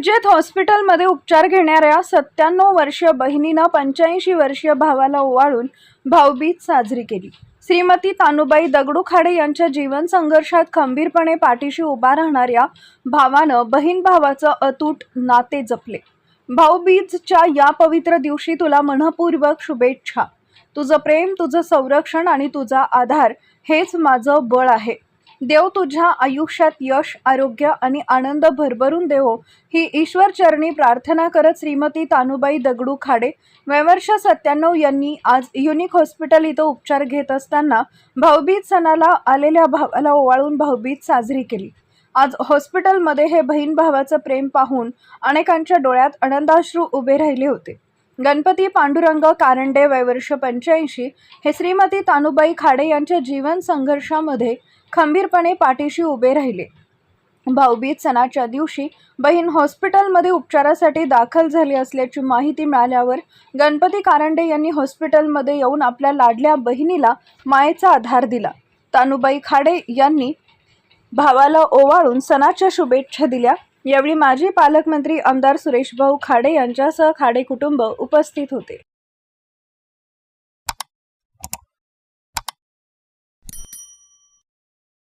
सुजेत हॉस्पिटलमध्ये उपचार घेणाऱ्या सत्त्याण्णव वर्षीय बहिणीनं पंच्याऐंशी वर्षीय भावाला ओवाळून भाऊबीज साजरी केली. श्रीमती तानुबाई दगडू खाडे यांच्या जीवन संघर्षात खंबीरपणे पाठीशी उभा राहणाऱ्या भावानं बहीण भावाचं अतूट नाते जपले. भाऊबीजच्या या पवित्र दिवशी तुला मनपूर्वक शुभेच्छा. तुझं प्रेम तुझं संरक्षण आणि तुझा आधार हेच माझं बळ आहे. देव तुझ्या आयुष्यात यश आरोग्य आणि आनंद भरभरून देवो. ही ईश्वर चरणी प्रार्थना करत श्रीमती तानुबाई दगडू खाडे वयवर्ष सत्त्याण्णव यांनी आज युनिक हॉस्पिटल इथं उपचार घेत असताना भाऊबीज सणाला आलेल्या भावाला ओवाळून भाऊबीज साजरी केली. आज हॉस्पिटलमध्ये हे बहीण भावाचं प्रेम पाहून अनेकांच्या डोळ्यात आनंदाश्रू उभे राहिले होते. गणपती पांडुरंग कारंडे वयवर्ष पंच्याऐंशी हे श्रीमती तानुबाई खाडे यांच्या जीवन संघर्षामध्ये खंबीरपणे पाठीशी उभे राहिले. भाऊबीज सणाच्या दिवशी बहीण हॉस्पिटलमध्ये उपचारासाठी दाखल झाली असल्याची माहिती मिळाल्यावर गणपती कारंडे यांनी हॉस्पिटलमध्ये येऊन आपल्या लाडल्या बहिणीला मायेचा आधार दिला. तानुबाई खाडे यांनी भावाला ओवाळून सणाच्या शुभेच्छा दिल्या. यावेळी माजी पालकमंत्री आमदार सुरेशभाऊ खाडे यांच्यासह खाडे कुटुंब उपस्थित होते.